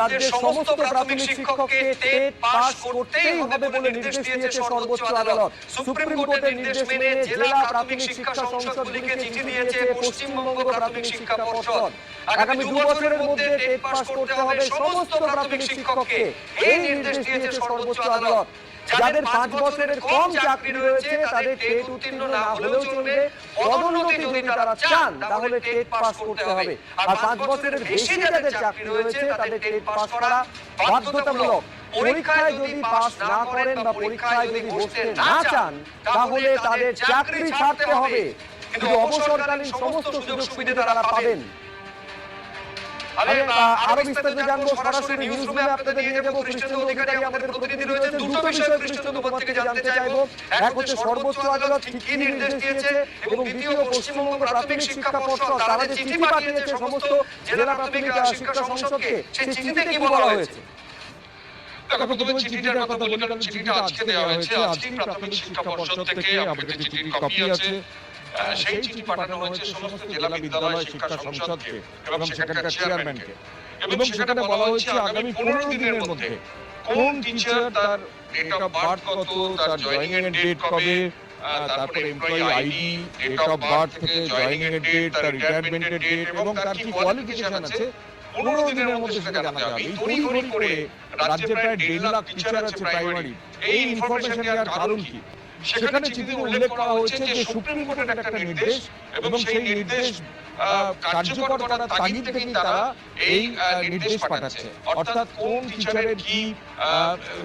রাজ্যের সমস্ত প্রাথমিক শিক্ষককে টেট পাস করতেই হবে বলে নির্দেশ দিয়েছে সর্বোচ্চ আদালত। সুপ্রিম কোর্টের নির্দেশ মেনে জেলা প্রাথমিক শিক্ষা সংসদগুলিকে চিঠি দিয়েছে পশ্চিমবঙ্গ প্রাথমিক শিক্ষা পর্ষদ। আগামী দু বছরের মধ্যে টেট পাস করতে হবে সমস্ত প্রাথমিক শিক্ষককে। এই নির্দেশ দিয়েছে সর্বোচ্চ আদালত। যাদের পাঁচ বছরের কম চাকরি রয়েছে তাদের টেট উত্তীর্ণ না হলেও চলবে। পদোন্নতি যদি তারা চান তাহলে টেট পাস করতে হবে। আর পাঁচ বছরের বেশি যাদের চাকরি রয়েছে তাদের টেট পাস করা বাধ্যতামূলক। পরীক্ষায় যদি পাস না করেন বা পরীক্ষায় যদি বসতে না চান তাহলে তাদের চাকরি ছাড়তে হবে। কিন্তু অবসরকালীন সমস্ত সুযোগ সুবিধা তারা পাবেন। আমি আরও বিস্তারিত জানব সরাসরি নিউজ রুমে আপনাদের নিয়ে যাব কৃষ্ণচন্দ্র অধিকারী আমাদের প্রতিনিধি রয়েছে। দুটো বিষয় কৃষ্ণচন্দ্র তোমার থেকে জানতে চাইব। এক হচ্ছে সর্বোচ্চ আদালত কি নির্দেশ দিয়েছে এবং দ্বিতীয় পশ্চিমবঙ্গ প্রাথমিক শিক্ষা পর্ষদ তারা যে চিঠি পাঠিয়েছে সমস্ত জেলা প্রাথমিক শিক্ষা সংসদকে সেই চিঠিতে কি বলা হয়েছে? প্রথমে চিঠিটার কথা বলি চিঠিটা আজকে দেওয়া হয়েছে আজকেই প্রাথমিক শিক্ষা পর্ষদ থেকে আমাদের চিঠির কপি আছে সেই চিঠি পাঠানো হয়েছে সমস্ত জেলা বিদ্যালয় শিক্ষা সংসদকে এবং সেখানকার চেয়ারম্যানকে এবং সেখানে বলা হয়েছে আগামী পনেরো দিনের মধ্যে কোন টিচার তার ডেট অফ বার্থ কত তার জয়নিং এর ডেট কবে তারপরে employee ID date of birth থেকে জয়নিং এর ডেট তার রিটায়ারমেন্টের ডেট এবং তার কি কোয়ালিফিকেশন আছে? পনেরো দিনের মধ্যে সেটা জানাতে হবে এই তড়িঘড়ি করে রাজ্যে প্রায় দেড় লাখ টিচার আছে প্রাইমারি এই ইনফরমেশন দেওয়ার কারণ কি সেখানে চিঠিতে উল্লেখ করা হয়েছে যে সুপ্রিম কোর্টের একটা নির্দেশ এবং সেই নির্দেশ কার্যকর করার তাগিদ থেকেই তারা এই নির্দেশ পাঠাচ্ছে। অর্থাৎ কোন টিচারের কি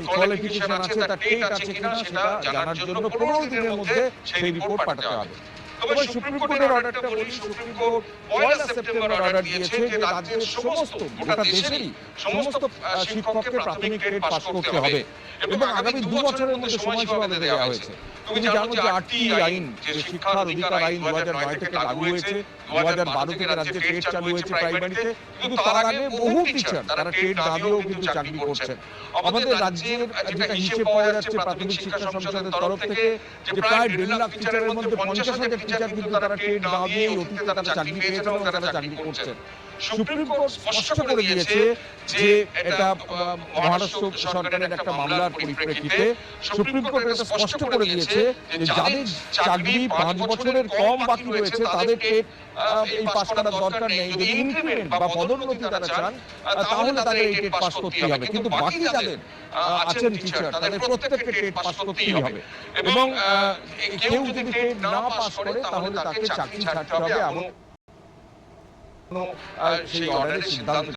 কোয়ালিফিকেশন আছে তার টেট আছে কিনা সেটা জানার জন্য পনেরো দিনের মধ্যে সেই রিপোর্ট পাঠাতে হবে। তবে সুপ্রিম কোর্টের অর্ডারটা বলি সুপ্রিম কোর্ট পয়লা সেপ্টেম্বর অর্ডার দিয়েছে যে রাজ্যের সমস্ত গোটা দেশেরই সমস্ত শিক্ষককে প্রাথমিক গ্রেড পাস করতে হবে এবং আগামী দু বছরের মধ্যে সময়সীমা দেওয়া হয়েছে। তুমি জানো যে আটটি আইন যে শিক্ষার অধিকার আইন দু হাজার নয় থেকে লাগু হয়েছে দু হাজার বারো থেকে রাজ্যে টেট চালু হয়েছে প্রাইমারিতে কিন্তু তার আগে বহু টিচার তারা টেট না দিয়েও কিন্তু চাকরি করছেন আমাদের রাজ্যের যেটা হিসেবে পাওয়া যাচ্ছে প্রাথমিক শিক্ষা সংসদের তরফ থেকে যে প্রায় দেড় লাখ টিচারের মধ্যে পঞ্চাশ হাজার টিচার কিন্তু তারা টেট না দিয়ে অতীতে তারা চাকরি পেয়েছেন এবং তারা চাকরি করছেন সুপ্রিম কোর্ট স্পষ্ট করে দিয়েছে যে এটা মহারাষ্ট্র সরকারের একটা মামলার পরিপ্রেক্ষিতে সুপ্রিম কোর্ট এটা স্পষ্ট করে দিয়েছে যে যাদের চাকরি পাঁচ বছরের কম বাকি রয়েছে তাদের টেট এই পাস করার দরকার নেই। যদি ইনক্রিমেন্ট বা পদোন্নতি তারা চান তাহলে তাদের এই টেট পাস করতেই হবে। কিন্তু বাকি যাদের আছেন টিচার তাদের প্রত্যেককে টেট পাস করতেই হবে। এবং কেউ যদি টেট না পাস করে তাহলে তাকে চাকরি ছাড়তে হবে এমন সেই অর্ডারের সিদ্ধান্ত